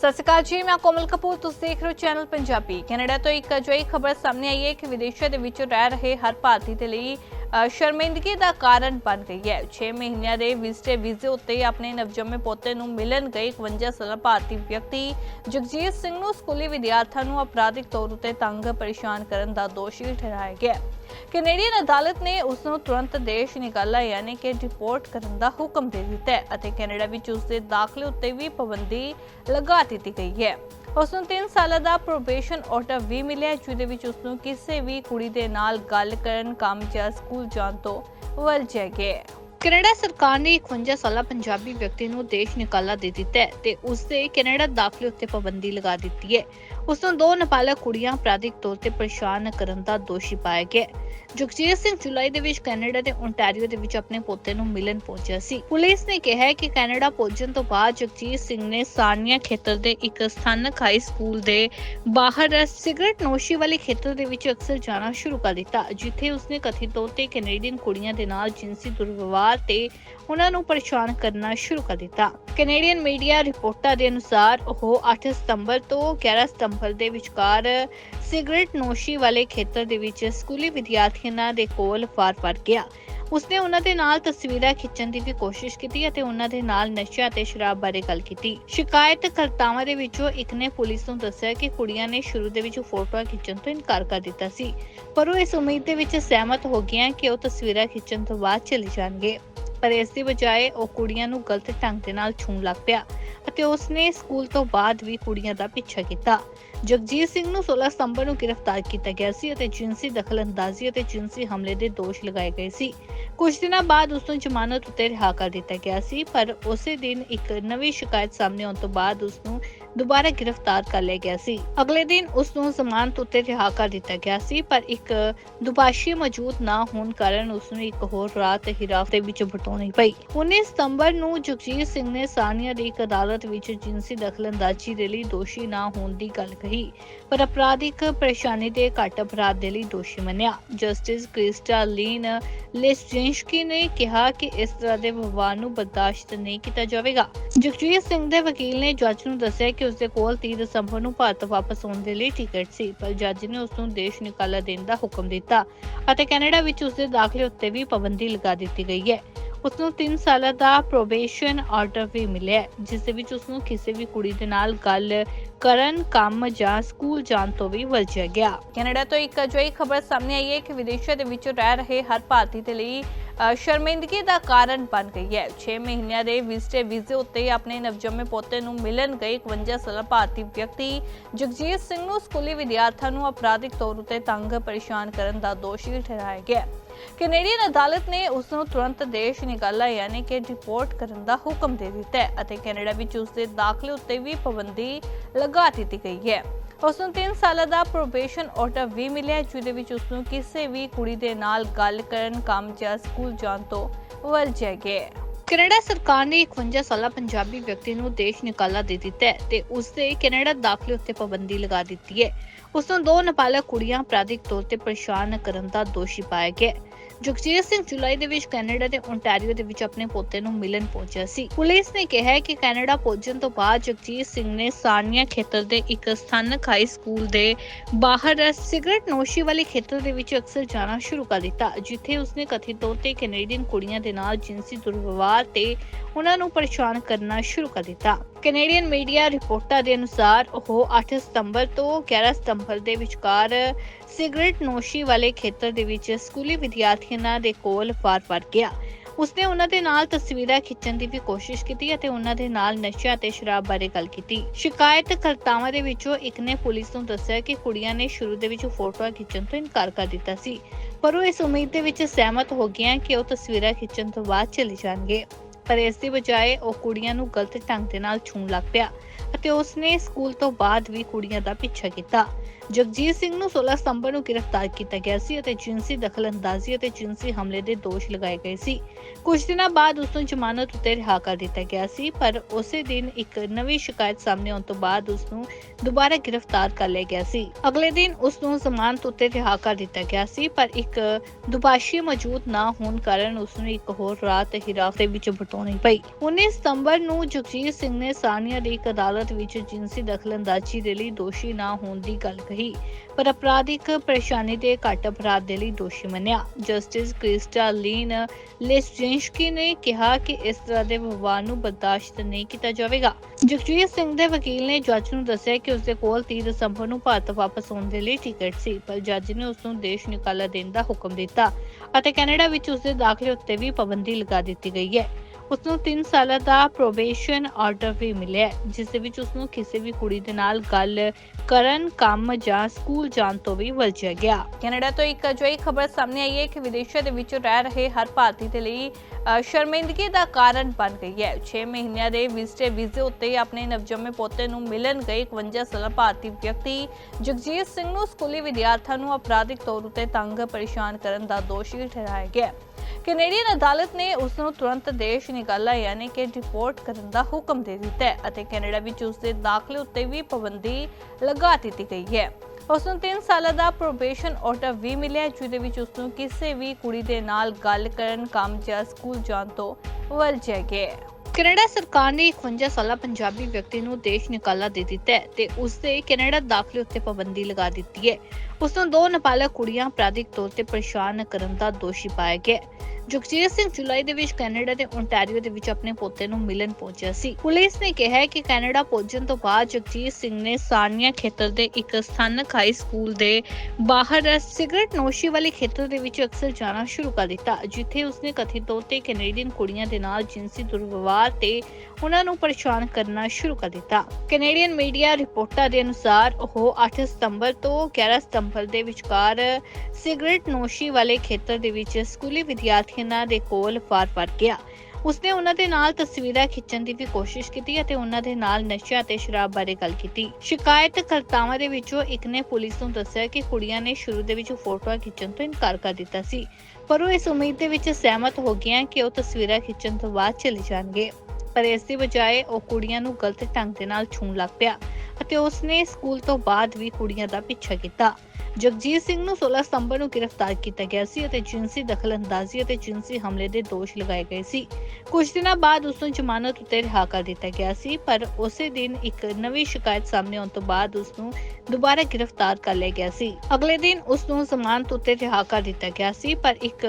ਸਤਿ ਸ਼੍ਰੀ ਅਕਾਲ ਜੀ, ਮੈਂ ਕੋਮਲ ਕਪੂਰ, ਤੁਸੀਂ ਦੇਖ ਰਹੇ ਹੋ ਚੈਨਲ ਪੰਜਾਬੀ। ਕੈਨੇਡਾ ਤੋਂ ਇੱਕ ਅਜਿਹੀ ਖਬਰ ਸਾਹਮਣੇ ਆਈ ਹੈ ਕਿ ਵਿਦੇਸ਼ਾਂ ਦੇ ਵਿੱਚ ਰਹਿ ਰਹੇ ਹਰ ਭਾਰਤੀ ਦੇ ਲਈ ਸ਼ਰਮਿੰਦਗੀ ਦਾ ਕਾਰਨ ਬਣ ਗਈ ਹੈ। 6 ਮਹੀਨਿਆਂ ਦੇ ਵਿਜ਼ਟਰ ਵੀਜ਼ੇ ਉੱਤੇ ਆਪਣੇ ਨਵਜੰਮੇ ਪੋਤੇ ਨੂੰ ਮਿਲਣ ਗਏ 51 ਸਾਲਾ ਭਾਰਤੀ ਵਿਅਕਤੀ ਜਗਜੀਤ ਸਿੰਘ ਨੂੰ ਸਕੂਲੀ ਵਿਦਿਆਰਥੀਆਂ ਨੂੰ ਅਪਰਾਧਿਕ ਤੌਰ ਉੱਤੇ ਤੰਗ ਪਰੇਸ਼ਾਨ ਕਰਨ ਦਾ ਦੋਸ਼ੀ ਠਹਿਰਾਇਆ ਗਿਆ। ਕੈਨੇਡੀਅਨ ਅਦਾਲਤ ਨੇ ਉਸ ਨੂੰ ਤੁਰੰਤ ਦੇਸ਼ ਨਿਕਾਲਾ, ਯਾਨੀ ਕਿ ਡਿਪੋਰਟ ਕਰਨ ਦਾ ਹੁਕਮ ਦੇ ਦਿੱਤਾ ਹੈ ਅਤੇ ਕੈਨੇਡਾ ਵਿੱਚ ਉਸ ਦੇ ਦਾਖਲੇ ਉੱਤੇ ਵੀ ਪਾਬੰਦੀ ਲਗਾ ਦਿੱਤੀ ਗਈ ਹੈ। ਉਸ ਨੂੰ 3 ਸਾਲਾਂ ਦਾ ਪ੍ਰੋਬੇਸ਼ਨ ਆਰਡਰ ਵੀ ਮਿਲਿਆ, ਜਿਹਦੇ ਵਿੱਚ ਉਸ ਨੂੰ ਕਿਸੇ ਵੀ ਕੁੜੀ ਦੇ ਨਾਲ ਗੱਲ ਕਰਨ, ਕੰਮ ਜਾਂ ਸਕੂਲ ਜਾਣ ਤੋਂ ਵਰਜਿਆ ਗਿਆ ਕੈਨੇਡਾ ਸਰਕਾਰ ਨੇ 51 ਸਾਲਾ ਪੰਜਾਬੀ ਵਿਅਕਤੀ ਨੂੰ ਦੇਸ਼ ਨਿਕਾਲਾ ਦੇ ਦਿੱਤਾ ਹੈ ਤੇ ਉਸ ਦੇ ਕੈਨੇਡਾ ਦਾਖਲੇ ਉੱਤੇ ਪਾਬੰਦੀ ਲਗਾ ਦਿੱਤੀ ਹੈ। ਉਸ ਨੂੰ ਦੋ ਨਾਬਾਲਗ ਕੁੜੀਆਂ ਅਪਰਾਧਿਕ ਤੌਰ ਤੇ ਪਰੇਸ਼ਾਨ ਕਰਨ ਦਾ ਦੋਸ਼ੀ ਪਾਇਆ ਗਿਆ ਹੈ। ਜਗਜੀਤ ਸਿੰਘ ਜੁਲਾਈ ਦੇ ਵਿੱਚ ਕੈਨੇਡਾ ਦੇ ਓਨਟਾਰੀਓ ਦੇ ਵਿੱਚ ਆਪਣੇ ਪੋਤੇ ਨੂੰ ਮਿਲਣ ਪਹੁੰਚਿਆ ਸੀ। ਪੁਲਿਸ ਨੇ ਕਿਹਾ ਹੈ ਕਿ ਕੈਨੇਡਾ ਪਹੁੰਚਣ ਤੋਂ ਬਾਅਦ ਜਗਜੀਤ ਸਿੰਘ ਨੇ ਸਾਨੀਆ ਖੇਤਰ ਦੇ ਇੱਕ ਸਥਾਨਕ ਹਾਈ ਸਕੂਲ ਦੇ ਬਾਹਰ ਸਿਗਰਟ ਨੋਸ਼ੀ ਵਾਲੇ ਖੇਤਰ ਦੇ ਵਿੱਚ ਅਕਸਰ ਜਾਣਾ ਸ਼ੁਰੂ ਕਰ ਦਿੱਤਾ, ਜਿੱਥੇ ਉਸਨੇ ਕਥਿਤ ਤੌਰ ਤੇ ਕੈਨੇਡੀਅਨ ਕੁੜੀਆਂ ਦੇ ਨਾਲ ਜਿਨਸੀ ਦੁਰਵਿਵਹਾਰ ਤੇ ਉਹਨਾਂ ਨੂੰ ਪਰੇਸ਼ਾਨ ਕਰਨਾ ਸ਼ੁਰੂ ਕਰ ਦਿੱਤਾ। ਕੈਨੇਡੀਅਨ ਮੀਡੀਆ ਰਿਪੋਰਟਾਂ ਦੇ ਅਨੁਸਾਰ ਉਹ 8 ਸਤੰਬਰ ਤੋਂ 11 ਸਤੰਬਰ ਦੇ ਵਿਚਕਾਰ ਸਿਗਰਟ ਨੋਸ਼ੀ ਵਾਲੇ ਖੇਤਰ ਦੇ ਵਿੱਚ ਸਕੂਲੀ ਵਿਦਿਆਰਥੀਆਂ ਦੇ ਕੋਲ ਫਾਰ-ਫਾਰ ਗਿਆ। ਉਸਨੇ ਉਹਨਾਂ ਦੇ ਨਾਲ ਤਸਵੀਰਾਂ ਖਿੱਚਣ ਦੀ ਵੀ ਕੋਸ਼ਿਸ਼ ਕੀਤੀ ਅਤੇ ਉਹਨਾਂ ਦੇ ਨਾਲ ਨਸ਼ਾ ਅਤੇ ਸ਼ਰਾਬ ਬਾਰੇ ਗੱਲ ਕੀਤੀ। ਸ਼ਿਕਾਇਤ ਕਰਤਾਵਾਂ ਦੇ ਵਿੱਚੋਂ ਇੱਕ ਨੇ ਪੁਲਿਸ ਨੂੰ ਦੱਸਿਆ ਕਿ ਕੁੜੀਆਂ ਨੇ ਸ਼ੁਰੂ ਦੇ ਵਿੱਚ ਫੋਟੋਆਂ ਖਿੱਚਣ ਤੋਂ ਇਨਕਾਰ ਕਰ ਦਿੱਤਾ ਸੀ। ਪਰ ਉਹ ਇਸ ਉਮੀਦ ਦੇ ਵਿੱਚ ਸਹਿਮਤ ਹੋ ਗਈਆਂ ਕਿ ਉਹ ਤਸਵੀਰਾਂ ਖਿੱਚਣ ਤੋਂ ਬਾਅਦ ਚਲੇ ਜਾਣਗੇ। ਪਰ ਇਸ ਦੀ ਬਜਾਏ ਉਹ ਕੁੜੀਆਂ ਨੂੰ ਗਲਤ ਢੰਗ ਦੇ ਨਾਲ ਛੂਹਣ ਲੱਗ ਪਿਆ ਅਤੇ ਉਸਨੇ ਸਕੂਲ ਤੋਂ ਬਾਅਦ ਵੀ ਕੁੜੀਆਂ ਦਾ ਪਿੱਛਾ ਕੀਤਾ। ਜਗਜੀਤ ਸਿੰਘ ਨੂੰ 16 ਸਤੰਬਰ ਨੂੰ ਗ੍ਰਿਫਤਾਰ ਕੀਤਾ ਗਿਆ ਸੀ ਅਤੇ ਜਿਨਸੀ ਦਖਲਅੰਦਾਜ਼ੀ ਅਤੇ ਜਿਨਸੀ ਹਮਲੇ ਦੇ ਦੋਸ਼ ਲਗਾਏ ਗਏ ਸੀ। ਕੁਝ ਦਿਨਾਂ ਬਾਅਦ ਉਸ ਨੂੰ ਜ਼ਮਾਨਤ ਉੱਤੇ ਰਿਹਾ ਕਰ ਦਿੱਤਾ ਗਿਆ ਸੀ, ਪਰ ਉਸੇ ਦਿਨ ਇੱਕ ਨਵੀਂ ਸ਼ਿਕਾਇਤ ਸਾਹਮਣੇ ਆਉਣ ਤੋਂ ਬਾਅਦ ਉਸ ਨੂੰ ਦੁਬਾਰਾ ਗ੍ਰਿਫਤਾਰ ਕਰ ਲਿਆ ਗਿਆ ਸੀ। ਅਗਲੇ ਦਿਨ ਉਸ ਨੂੰ ਜ਼ਮਾਨਤ ਉੱਤੇ ਰਿਹਾ ਕਰ ਦਿੱਤਾ ਗਿਆ ਸੀ, ਪਰ ਇੱਕ ਦੁਬਾਸ਼ੀ ਮੌਜੂਦ ਨਾ ਹੋਣ ਕਾਰਨ ਉਸ ਨੂੰ ਇੱਕ ਹੋਰ ਰਾਤ ਹਿਰਾਸਤ ਵਿੱਚ ਬਿਤਾਉਣੀ ਪਈ। 19 ਸਤੰਬਰ ਨੂੰ ਜਗਜੀਤ ਸਿੰਘ ਨੇ ਸਾਨੀਆ ਦੀ ਇੱਕ ਅਦਾਲਤ ਵਿੱਚ ਜਿਨਸੀ ਦਖਲਅੰਦਾਜ਼ੀ ਦੇ ਲਈ ਦੋਸ਼ੀ ਨਾ ਹੋਣ ਦੀ ਗੱਲ ਕਹੀ, ਪਰ ਅਪਰਾਧਿਕ ਪਰੇਸ਼ਾਨੀ ਦੇ ਘੱਟ ਅਪਰਾਧ ਦੇ ਲਈ ਦੋਸ਼ੀ ਮੰਨਿਆ। ਜਸਟਿਸ ਕ੍ਰਿਸਟਾਲੀਨ ਲੈਸਜਿੰਸਕੀ ਨੇ ਕਿਹਾ ਕਿ ਇਸ ਤਰ੍ਹਾਂ ਦੇ ਵਿਵਹਾਰ ਨੂੰ ਬਰਦਾਸ਼ਤ ਨਹੀਂ ਕੀਤਾ ਜਾਵੇਗਾ। ਜਗਜੀਤ ਸਿੰਘ ਦੇ ਵਕੀਲ ਨੇ ਜੱਜ ਨੂੰ ਦੱਸਿਆ ਕਿ ਉਸ ਦੇ ਕੋਲ 30 ਦਸੰਬਰ ਨੂੰ ਭਾਰਤ ਵਾਪਸ ਆਉਣ ਦੇ ਲਈ ਟਿਕਟ ਸੀ, ਪਰ ਜੱਜ ਨੇ ਉਸ ਨੂੰ ਦੇਸ਼ ਨਿਕਾਲਾ ਦੇਣ ਦਾ ਹੁਕਮ ਦਿੱਤਾ ਅਤੇ ਕੈਨੇਡਾ ਵਿੱਚ ਉਸ ਦੇ ਦਾਖਲੇ ਉੱਤੇ ਵੀ ਪਾਬੰਦੀ ਲਗਾ ਦਿੱਤੀ ਗਈ ਹੈ। ਉਸ ਨੂੰ 3 ਸਾਲਾਂ ਦਾ ਪ੍ਰੋਬੇਸ਼ਨ ਆਰਡਰ ਵੀ ਮਿਲਿਆ ਜਿਸ ਦੇ ਵਿੱਚ ਉਸ ਨੂੰ ਕਿਸੇ ਵੀ ਕੁੜੀ ਦੇ ਨਾਲ ਗੱਲ ਕਰਨ ਕੰਮ ਜਾਂ ਸਕੂਲ ਜਾਣ ਤੋਂ ਵੀ ਵਰਜਿਆ ਗਿਆ। ਕੈਨੇਡਾ ਤੋਂ ਇੱਕ ਅਜਿਹੀ ਖਬਰ ਸਾਹਮਣੇ ਆਈ ਹੈ ਕਿ ਵਿਦੇਸ਼ਾਂ ਦੇ ਵਿੱਚ ਰਹਿ ਰਹੇ ਹਰ ਭਾਰਤੀ ਦੇ ਲਈ ਸ਼ਰਮਿੰਦਗੀ ਦਾ ਕਾਰਨ ਬਣ ਗਈ ਹੈ। 6 ਮਹੀਨਿਆਂ ਦੇ ਵਿਜ਼ਟਰ ਵੀਜ਼ੇ ਉੱਤੇ ਆਪਣੇ ਨਵਜੰਮੇ ਪੋਤੇ ਨੂੰ ਮਿਲਣ ਗਏ 51 ਸਾਲਾ ਭਾਰਤੀ ਵਿਅਕਤੀ ਜਗਜੀਤ ਸਿੰਘ ਨੂੰ ਸਕੂਲੀ ਵਿਦਿਆਰਥੀਆਂ ਨੂੰ ਅਪਰਾਧਿਕ ਤੌਰ ਉੱਤੇ ਤੰਗ ਪਰੇਸ਼ਾਨ ਕਰਨ ਦਾ ਦੋਸ਼ੀ ਠਹਿਰਾਇਆ ਗਿਆ। ਕੈਨੇਡੀਅਨ ਅਦਾਲਤ ਨੇ ਉਸ ਨੂੰ ਤੁਰੰਤ ਦੇਸ਼ ਨਿਕਾਲਾ ਯਾਨੀ ਕਿ ਡਿਪੋਰਟ ਕਰਨ ਦਾ ਹੁਕਮ ਦੇ ਦਿੱਤਾ ਅਤੇ ਕੈਨੇਡਾ ਵਿੱਚ ਉਸ ਦੇ ਦਾਖਲੇ ਉੱਤੇ ਵੀ ਪਾਬੰਦੀ ਲਗਾ ਦਿੱਤੀ ਗਈ ਹੈ। ਉਸ ਨੂੰ 3 ਸਾਲਾਂ ਦਾ ਪ੍ਰੋਬੇਸ਼ਨ ਆਰਡਰ ਵੀ ਮਿਲਿਆ, ਜਿਹਦੇ ਵਿੱਚ ਉਸ ਨੂੰ ਕਿਸੇ ਵੀ ਕੁੜੀ ਦੇ ਨਾਲ ਗੱਲ ਕਰਨ ਕੰਮ ਜਾਂ ਸਕੂਲ ਜਾਣ ਤੋਂ ਵਰਜਿਆ ਗਿਆ। ਕੈਨੇਡਾ ਸਰਕਾਰ ਨੇ 51 ਸਾਲਾ ਪੰਜਾਬੀ ਵਿਅਕਤੀ ਨੂੰ ਦੇਸ਼ ਨਿਕਾਲਾ ਦੇ ਦਿੱਤਾ ਹੈ ਤੇ ਉਸ ਦੇ ਕੈਨੇਡਾ ਦਾਖਲੇ ਉੱਤੇ ਪਾਬੰਦੀ ਲਗਾ ਦਿੱਤੀ ਹੈ। ਉਸ ਨੂੰ ਦੋ ਨਾਬਾਲਗ ਕੁੜੀਆਂ ਅਪਰਾਧਿਕ ਤੌਰ ਤੇ ਪਰੇਸ਼ਾਨ ਕਰਨ ਦਾ ਦੋਸ਼ੀ ਪਾਇਆ ਗਿਆ ਹੈ। ਜਗਜੀਤ ਸਿੰਘ ਜੁਲਾਈ ਦੇ ਵਿੱਚ ਕੈਨੇਡਾ ਦੇ ਓਨਟਾਰੀਓ ਦੇ ਵਿੱਚ ਆਪਣੇ ਪੋਤੇ ਨੂੰ ਮਿਲਣ ਪਹੁੰਚਿਆ ਸੀ। ਪੁਲਿਸ ਨੇ ਕਿਹਾ ਕਿ ਕੈਨੇਡਾ ਪਹੁੰਚਣ ਤੋਂ ਬਾਅਦ ਜਗਜੀਤ ਸਿੰਘ ਨੇ ਸਾਨੀਆ ਖੇਤਰ ਦੇ ਇੱਕ ਸਥਾਨਕ ਹਾਈ ਸਕੂਲ ਦੇ ਬਾਹਰ ਸਿਗਰਟ ਨੋਸ਼ੀ ਵਾਲੇ ਖੇਤਰ ਦੇ ਵਿੱਚ ਅਕਸਰ ਜਾਣਾ ਸ਼ੁਰੂ ਕਰ ਦਿੱਤਾ, ਜਿੱਥੇ ਉਸਨੇ ਕਥਿਤ ਤੌਰ ਤੇ ਕੈਨੇਡੀਅਨ ਕੁੜੀਆਂ ਦੇ ਨਾਲ ਜਿਨਸੀ ਦੁਰਵਿਵਹਾਰ ਤੇ ਉਹਨਾਂ ਨੂੰ ਪਰੇਸ਼ਾਨ ਕਰਨਾ ਸ਼ੁਰੂ ਕਰ ਦਿੱਤਾ। ਕੈਨੇਡੀਅਨ ਮੀਡੀਆ ਰਿਪੋਰਟਾਂ ਦੇ ਅਨੁਸਾਰ ਉਹ 8 ਸਤੰਬਰ ਤੋਂ 11 ਸਤੰਬਰ ਦੇ ਵਿਚਕਾਰ ਸਿਗਰਟ ਨੋਸ਼ੀ ਵਾਲੇ ਖੇਤਰ ਦੇ ਵਿੱਚ ਸਕੂਲੀ ਵਿਦਿਆਰਥੀਆਂ ਦੇ ਕੋਲ ਫਾਰ-ਫਾਰ ਗਿਆ। ਉਸਨੇ ਉਹਨਾਂ ਦੇ ਨਾਲ ਤਸਵੀਰਾਂ ਖਿੱਚਣ ਦੀ ਵੀ ਕੋਸ਼ਿਸ਼ ਕੀਤੀ ਅਤੇ ਉਹਨਾਂ ਦੇ ਨਾਲ ਨਸ਼ਾ ਅਤੇ ਸ਼ਰਾਬ ਬਾਰੇ ਗੱਲ ਕੀਤੀ। ਸ਼ਿਕਾਇਤ ਦੇ ਵਿੱਚੋਂ ਇੱਕ ਨੇ ਪੁਲਿਸ ਨੂੰ ਦੱਸਿਆ ਕਿ ਕੁੜੀਆਂ ਨੇ ਸ਼ੁਰੂ ਦੇ ਵਿੱਚ ਫੋਟੋਆਂ ਖਿੱਚਣ ਤੋਂ ਇਨਕਾਰ ਕਰ ਦਿੱਤਾ ਸੀ, ਪਰ ਉਹ ਇਸ ਉਮੀਦ ਦੇ ਵਿੱਚ ਸਹਿਮਤ ਹੋ ਗਈਆਂ ਕਿ ਉਹ ਤਸਵੀਰਾਂ ਖਿੱਚਣ ਤੋਂ ਬਾਅਦ ਚਲੇ ਜਾਣਗੇ। ਪਰ ਇਸ ਦੀ ਬਜਾਏ ਉਹ ਕੁੜੀਆਂ ਨੂੰ ਗਲਤ ਢੰਗ ਦੇ ਨਾਲ ਛੂਣ ਲੱਗ ਪਿਆ ਅਤੇ ਉਸਨੇ ਸਕੂਲ ਤੋਂ ਬਾਅਦ ਵੀ ਕੁੜੀਆਂ ਦਾ ਪਿੱਛਾ ਕੀਤਾ। ਜਗਜੀਤ ਸਿੰਘ ਨੂੰ 16 ਸਤੰਬਰ ਨੂੰ ਗ੍ਰਿਫਤਾਰ ਕੀਤਾ ਗਿਆ ਸੀ ਅਤੇ ਜਿਨਸੀ ਦਖਲਅੰਦਾਜ਼ੀ ਅਤੇ ਜਿਨਸੀ ਹਮਲੇ ਦੇ ਦੋਸ਼ ਲਗਾਏ ਗਏ ਸੀ। ਕੁਝ ਦਿਨਾਂ ਬਾਅਦ ਉਸ ਨੂੰ ਜ਼ਮਾਨਤ ਉੱਤੇ ਰਿਹਾ ਕਰ ਦਿੱਤਾ ਗਿਆ ਸੀ, ਪਰ ਉਸੇ ਦਿਨ ਇੱਕ ਨਵੀਂ ਸ਼ਿਕਾਇਤ ਸਾਹਮਣੇ ਆਉਣ ਤੋਂ ਬਾਅਦ ਉਸ ਨੂੰ ਦੁਬਾਰਾ ਗ੍ਰਿਫਤਾਰ ਕਰ ਲਿਆ ਗਿਆ ਸੀ। ਅਗਲੇ ਦਿਨ ਉਸ ਨੂੰ ਜ਼ਮਾਨਤ ਉੱਤੇ ਰਿਹਾ ਕਰ ਦਿੱਤਾ ਗਿਆ ਸੀ, ਪਰ ਇੱਕ ਦੁਭਾਸ਼ੀ ਮੌਜੂਦ ਨਾ ਹੋਣ ਕਾਰਨ ਉਸ ਨੂੰ ਇੱਕ ਹੋਰ ਰਾਤ ਹਿਰਾਸਤ ਦੇ ਵਿੱਚ ਬਿਤਾਉਣੀ ਪਈ। 19 ਸਤੰਬਰ ਨੂੰ ਜਗਜੀਤ ਸਿੰਘ ਨੇ ਸਾਨੀਆ ਦੀ ਇੱਕ ਅਦਾਲਤ ਵਿੱਚ ਜਿਨਸੀ ਦਖਲਅੰਦਾਜ਼ੀ ਦੇ ਲਈ ਦੋਸ਼ੀ ਨਾ ਹੋਣ ਦੀ ਗੱਲ ਕਹੀ। ਪਰ ਅਪਰਾਧਿਕ ਪਰੇਸ਼ਾਨੀ ਦੇ ਘੱਟ ਅਪਰਾਧ ਦੇ ਲਈ ਦੋਸ਼ੀ ਮੰਨਿਆ। ਜਸਟਿਸ ਕ੍ਰਿਸਟਾਲੀਨ ਲੈਸਜੈਂਸਕੀ ਨੇ ਕਿਹਾ ਕਿ ਇਸ ਤਰ੍ਹਾਂ ਦੇ ਵਿਵਹਾਰ ਨੂੰ ਬਰਦਾਸ਼ਤ ਨਹੀਂ ਕੀਤਾ ਜਾਵੇਗਾ। ਜਗਜੀਤ ਸਿੰਘ ਦੇ ਵਕੀਲ ਨੇ ਜੱਜ ਨੂੰ ਦੱਸਿਆ ਕਿ ਉਸ ਦੇ ਕੋਲ 30 ਦਸੰਬਰ ਨੂੰ ਭਾਰਤ ਵਾਪਸ ਆਉਣ ਦੇ ਲਈ ਟਿਕਟ ਸੀ, ਪਰ ਜੱਜ ਨੇ ਉਸ ਨੂੰ ਦੇਸ਼ ਨਿਕਾਲਾ ਦੇਣ ਦਾ ਹੁਕਮ ਦਿੱਤਾ ਅਤੇ ਕੈਨੇਡਾ ਵਿੱਚ ਉਸ ਦੇ ਦਾਖਲੇ ਉੱਤੇ ਵੀ ਪਾਬੰਦੀ ਲਗਾ ਦਿੱਤੀ ਗਈ ਹੈ। ਉਸ ਨੂੰ 3 ਸਾਲਾਂ ਦਾ ਪ੍ਰੋਬੇਸ਼ਨ ਆਰਡਰ ਵੀ ਮਿਲਿਆ ਜਿਸ ਦੇ ਵਿੱਚ ਉਸ ਨੂੰ ਕਿਸੇ ਵੀ ਕੁੜੀ ਦੇ ਨਾਲ ਗੱਲ ਕਰਨ, ਕੰਮ ਜਾਂ ਸਕੂਲ ਜਾਣ ਤੋਂ ਵੀ ਵਰਜਿਆ ਗਿਆ। ਕੈਨੇਡਾ ਤੋਂ ਇੱਕ ਅਜਿਹੀ ਖਬਰ ਸਾਹਮਣੇ ਆਈ ਹੈ ਕਿ ਵਿਦੇਸ਼ਾਂ ਦੇ ਵਿੱਚ ਰਹਿ ਰਹੇ ਹਰ ਭਾਰਤੀ ਦੇ ਲਈ ਸ਼ਰਮਿੰਦਗੀ ਦਾ ਕਾਰਨ ਬਣ ਗਈ ਹੈ। 6 ਮਹੀਨਿਆਂ ਦੇ ਵਿਜ਼ਟਰ ਵੀਜ਼ੇ ਉੱਤੇ ਆਪਣੇ ਨਵਜੰਮੇ ਪੋਤੇ ਨੂੰ ਮਿਲਣ ਗਏ 51 ਸਾਲਾ ਭਾਰਤੀ ਵਿਅਕਤੀ ਜਗਜੀਤ ਸਿੰਘ ਨੂੰ ਸਕੂਲੀ ਵਿਦਿਆਰਥੀਆਂ ਨੂੰ ਅਪਰਾਧਿਕ ਤੌਰ ਉੱਤੇ ਤੰਗ, ਪਰੇਸ਼ਾਨ ਕਰਨ ਦਾ ਦੋਸ਼ੀ ਠਹਿਰਾਇਆ ਗਿਆ ਕੈਨੇਡੀਅਨ ਅਦਾਲਤ ਨੇ ਉਸ ਨੂੰ ਤੁਰੰਤ ਦੇਸ਼ ਨਿਕਾਲਾ, ਯਾਨੀ ਕਿ ਡਿਪੋਰਟ ਕਰਨ ਦਾ ਹੁਕਮ ਦੇ ਦਿੱਤਾ ਹੈ ਅਤੇ ਕੈਨੇਡਾ ਵਿੱਚ ਉਸ ਦੇ ਦਾਖਲੇ ਉੱਤੇ ਵੀ ਪਾਬੰਦੀ ਲਗਾ ਦਿੱਤੀ ਗਈ ਹੈ। ਉਸ ਨੂੰ 3 ਸਾਲਾਂ ਦਾ ਪ੍ਰੋਬੇਸ਼ਨ ਆਰਡਰ ਵੀ ਮਿਲਿਆ, ਜਿਹਦੇ ਵਿੱਚ ਉਸ ਨੂੰ ਕਿਸੇ ਵੀ ਕੁੜੀ ਦੇ ਨਾਲ ਗੱਲ ਕਰਨ, ਕੰਮ ਜਾਂ ਸਕੂਲ ਜਾਣ ਤੋਂ ਵਰਜਿਆ ਗਿਆ ਕੈਨੇਡਾ ਸਰਕਾਰ ਨੇ 51 ਸਾਲਾ ਪੰਜਾਬੀ ਵਿਅਕਤੀ ਨੂੰ ਦੇਸ਼ ਨਿਕਾਲਾ ਦੇ ਦਿੱਤਾ ਹੈ ਤੇ ਉਸ ਦੇ ਕੈਨੇਡਾ ਦਾਖਲੇ ਉੱਤੇ ਪਾਬੰਦੀ ਲਗਾ ਦਿੱਤੀ ਹੈ। ਉਸ ਨੂੰ ਦੋ ਨਾਬਾਲਗ ਕੁੜੀਆਂ ਅਪਰਾਧਿਕ ਤੌਰ ਤੇ ਪਰੇਸ਼ਾਨ ਕਰਨ ਦਾ ਦੋਸ਼ੀ ਪਾਇਆ ਗਿਆ ਹੈ। ਜਗਜੀਤ ਸਿੰਘ ਜੁਲਾਈ ਦੇ ਵਿੱਚ ਕੈਨੇਡਾ ਦੇ ਓਨਟਾਰੀਓ ਦੇ ਵਿੱਚ ਆਪਣੇ ਪੋਤੇ ਨੂੰ ਮਿਲਣ ਪਹੁੰਚਿਆ ਸੀ ਪੁਲਿਸ ਨੇ ਕਿਹਾ ਹੈ ਕਿ ਕੈਨੇਡਾ ਪਹੁੰਚਣ ਤੋਂ ਬਾਅਦ ਜਗਜੀਤ ਸਿੰਘ ਨੇ ਸਾਨੀਆ ਖੇਤਰ ਦੇ ਇੱਕ ਸਥਾਨਕ ਹਾਈ ਸਕੂਲ ਦੇ ਬਾਹਰ ਸਿਗਰਟ ਨੋਸ਼ੀ ਵਾਲੇ ਖੇਤਰ ਦੇ ਵਿੱਚ ਅਕਸਰ ਜਾਣਾ ਸ਼ੁਰੂ ਕਰ ਦਿੱਤਾ, ਜਿੱਥੇ ਉਸਨੇ ਕਥਿਤ ਤੌਰ ਤੇ ਕੈਨੇਡੀਅਨ ਕੁੜੀਆਂ ਦੇ ਨਾਲ ਜਿਨਸੀ ਦੁਰਵਿਵਹਾਰ ਤੇ ਉਹਨਾਂ ਨੂੰ ਪਰੇਸ਼ਾਨ ਕਰਨਾ ਸ਼ੁਰੂ ਕਰ ਦਿੱਤਾ ਕੈਨੇਡੀਅਨ ਮੀਡੀਆ ਰਿਪੋਰਟਾਂ ਦੇ ਅਨੁਸਾਰ ਉਹ 8 ਸਤੰਬਰ ਤੋਂ 11 ਸਤੰਬਰ ਦੇ ਵਿਚਕਾਰ ਸਿਗਰਟ ਨੋਸ਼ੀ ਵਾਲੇ ਖੇਤਰ ਦੇ ਵਿੱਚ ਸਕੂਲੀ ਵਿਦਿਆਰਥੀਆਂ ਦੇ ਕੋਲ ਫਾਰ-ਫਾਰ ਗਿਆ। ਉਸਨੇ ਉਹਨਾਂ ਦੇ ਨਾਲ ਤਸਵੀਰਾਂ ਖਿੱਚਣ ਦੀ ਵੀ ਕੋਸ਼ਿਸ਼ ਕੀਤੀ ਅਤੇ ਉਹਨਾਂ ਦੇ ਨਾਲ ਨਸ਼ਾ ਅਤੇ ਸ਼ਰਾਬ ਬਾਰੇ ਗੱਲ ਕੀਤੀ। ਸ਼ਿਕਾਇਤਕਰਤਾਵਾਂ ਦੇ ਵਿੱਚੋਂ ਇੱਕ ਨੇ ਪੁਲਿਸ ਨੂੰ ਦੱਸਿਆ ਕਿ ਕੁੜੀਆਂ ਨੇ ਸ਼ੁਰੂ ਦੇ ਵਿੱਚ ਫੋਟੋਆਂ ਖਿੱਚਣ ਤੋਂ ਇਨਕਾਰ ਕਰ ਦਿੱਤਾ ਸੀ, ਪਰ ਉਹ ਇਸ ਉਮੀਦ ਦੇ ਵਿੱਚ ਸਹਿਮਤ ਹੋ ਗਈਆਂ ਕਿ ਉਹ ਤਸਵੀਰਾਂ ਖਿੱਚਣ ਤੋਂ ਬਾਅਦ ਚਲੇ ਜਾਣਗੇ। ਪਰ ਇਸ ਦੀ ਬਜਾਏ ਉਹ ਕੁੜੀਆਂ ਨੂੰ ਗਲਤ ਢੰਗ ਦੇ ਨਾਲ ਛੂਣ ਲੱਗ ਪਿਆ ਅਤੇ ਉਸਨੇ ਸਕੂਲ ਤੋਂ ਬਾਅਦ ਵੀ ਕੁੜੀਆਂ ਦਾ ਪਿੱਛਾ ਕੀਤਾ। ਜਗਜੀਤ ਸਿੰਘ ਨੂੰ 16 ਸਤੰਬਰ ਨੂੰ ਗ੍ਰਿਫਤਾਰ ਕੀਤਾ ਗਿਆ ਸੀ ਅਤੇ ਜਿਨਸੀ ਦਖਲਅੰਦਾਜ਼ੀ ਅਤੇ ਜਿਨਸੀ ਹਮਲੇ ਦੇ ਦੋਸ਼ ਲਗਾਏ ਗਏ ਸੀ। ਕੁਝ ਦਿਨਾਂ ਬਾਅਦ ਉਸ ਨੂੰ ਜ਼ਮਾਨਤ ਉੱਤੇ ਰਿਹਾ ਕਰ ਦਿੱਤਾ ਗਿਆ ਸੀ, ਪਰ ਉਸੇ ਦਿਨ ਇੱਕ ਨਵੀਂ ਸ਼ਿਕਾਇਤ ਸਾਹਮਣੇ ਆਉਣ ਤੋਂ ਬਾਅਦ ਉਸ ਨੂੰ ਦੁਬਾਰਾ ਗ੍ਰਿਫਤਾਰ ਕਰ ਲਿਆ ਗਿਆ ਸੀ। ਅਗਲੇ ਦਿਨ ਉਸ ਨੂੰ ਜ਼ਮਾਨਤ ਉੱਤੇ ਰਿਹਾ ਕਰ ਦਿੱਤਾ ਗਿਆ ਸੀ, ਪਰ ਇੱਕ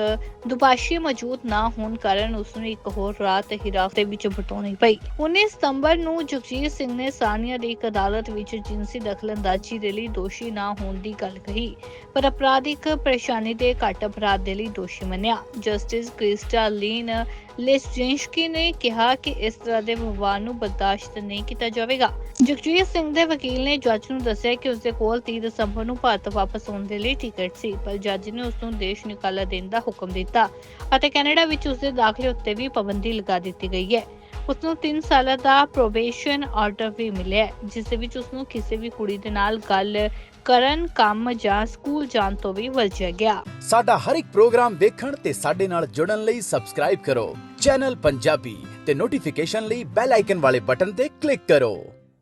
ਦੁਭਾਸ਼ੀ ਮੌਜੂਦ ਨਾ ਹੋਣ ਕਾਰਨ ਉਸ ਨੂੰ ਇੱਕ ਹੋਰ ਰਾਤ ਹਿਰਾਸਤ ਵਿੱਚ ਬਿਤਾਉਣੀ ਪਈ। 19 ਸਤੰਬਰ ਨੂੰ ਜਗਜੀਤ ਸਿੰਘ ਨੇ ਸਾਨੀਆ ਦੀ ਇੱਕ ਅਦਾਲਤ ਵਿੱਚ ਜਿਨਸੀ ਦਖਲਅੰਦਾਜ਼ੀ ਦੇ ਲਈ ਦੋਸ਼ੀ ਨਾ ਹੋਣ ਦੀ ਗੱਲ ਕਹੀ ਪਰ ਅਪਰਾਧਿਕ ਪਰੇਸ਼ਾਨੀ ਦੇ ਘੱਟ ਅਪਰਾਧ ਦੇ ਲਈ ਦੋਸ਼ੀ ਮੰਨਿਆ। ਜਸਟਿਸ ਕ੍ਰਿਸਟਾਲੀਨ ਲੈਸਜੈਂਸਕੀ ਨੇ ਕਿਹਾ ਕਿ ਇਸ ਤਰ੍ਹਾਂ ਦੇ ਵਿਵਹਾਰ ਨੂੰ ਬਰਦਾਸ਼ਤ ਨਹੀਂ ਕੀਤਾ ਜਾਵੇਗਾ। ਜਗਜੀਤ ਸਿੰਘ ਦੇ ਵਕੀਲ ਨੇ ਜੱਜ ਨੂੰ ਦੱਸਿਆ ਕਿ ਉਸ ਦੇ ਕੋਲ 30 ਦਸੰਬਰ ਨੂੰ ਭਾਰਤ ਵਾਪਸ ਆਉਣ ਦੇ ਲਈ ਟਿਕਟ ਸੀ, ਪਰ ਜੱਜ ਨੇ ਉਸ ਨੂੰ ਦੇਸ਼ ਨਿਕਾਲਾ ਦੇਣ ਦਾ ਹੁਕਮ ਦਿੱਤਾ ਅਤੇ ਕੈਨੇਡਾ ਵਿੱਚ ਉਸ ਦੇ ਦਾਖਲੇ ਉੱਤੇ ਵੀ ਪਾਬੰਦੀ ਲਗਾ ਦਿੱਤੀ ਗਈ ਹੈ। ਉਸ ਨੂੰ 3 ਸਾਲਾਂ ਦਾ ਪ੍ਰੋਬੇਸ਼ਨ ਆਰਡਰ ਵੀ ਮਿਲਿਆ ਜਿਸ ਦੇ ਵਿੱਚ ਉਸ ਨੂੰ ਕਿਸੇ ਵੀ ਕੁੜੀ ਦੇ ਨਾਲ ਗੱਲ ਕਰਨ, ਕੰਮ ਜਾਂ ਸਕੂਲ ਜਾਣ ਤੋਂ ਵੀ ਵਰਜਿਆ ਗਿਆ। ਸਾਡਾ ਹਰ ਇੱਕ ਪ੍ਰੋਗਰਾਮ ਦੇਖਣ ਤੇ ਸਾਡੇ ਨਾਲ ਜੁੜਨ ਲਈ ਸਬਸਕ੍ਰਾਈਬ ਕਰੋ। ਚੈਨਲ ਪੰਜਾਬੀ ਤੇ ਨੋਟੀਫਿਕੇਸ਼ਨ ਲਈ ਬੈਲ ਆਈਕਨ ਵਾਲੇ ਬਟਨ ਤੇ ਕਲਿੱਕ ਕਰੋ।